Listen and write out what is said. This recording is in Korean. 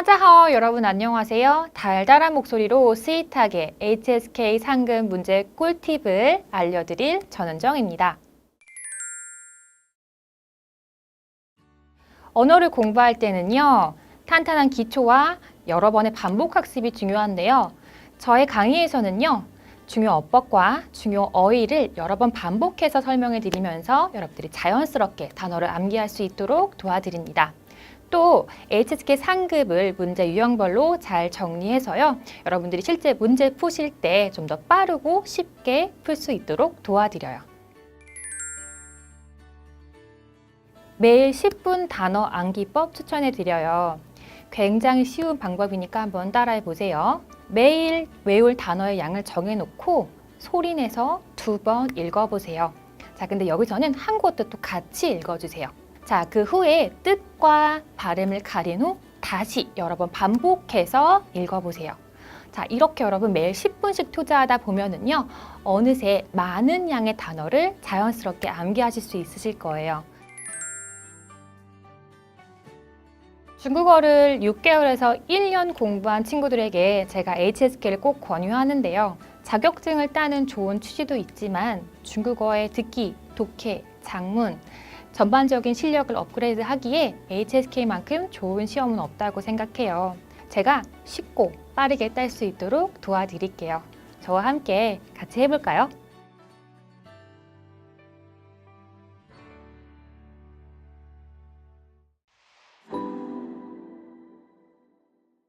따자하오 여러분 안녕하세요. 달달한 목소리로 스윗하게 HSK 상금 문제 꿀팁을 알려드릴 전은정입니다. 언어를 공부할 때는요, 탄탄한 기초와 여러 번의 반복 학습이 중요한데요. 저의 강의에서는요, 중요 어법과 중요 어휘를 여러 번 반복해서 설명해 드리면서 여러분들이 자연스럽게 단어를 암기할 수 있도록 도와드립니다. 또 HSK 상급을 문제 유형별로 잘 정리해서요. 여러분들이 실제 문제 푸실 때 좀 더 빠르고 쉽게 풀 수 있도록 도와드려요. 매일 10분 단어 암기법 추천해 드려요. 굉장히 쉬운 방법이니까 한번 따라해 보세요. 매일 외울 단어의 양을 정해놓고 소리내서 두 번 읽어보세요. 자, 근데 여기서는 한국어 뜻도 같이 읽어주세요. 자, 그 후에 뜻과 발음을 가린 후 다시 여러 번 반복해서 읽어보세요. 자, 이렇게 여러분 매일 10분씩 투자하다 보면은요, 어느새 많은 양의 단어를 자연스럽게 암기하실 수 있으실 거예요. 중국어를 6개월에서 1년 공부한 친구들에게 제가 HSK를 꼭 권유하는데요. 자격증을 따는 좋은 취지도 있지만 중국어의 듣기, 독해, 작문, 전반적인 실력을 업그레이드 하기에 HSK만큼 좋은 시험은 없다고 생각해요. 제가 쉽고 빠르게 딸 수 있도록 도와드릴게요. 저와 함께 같이 해볼까요?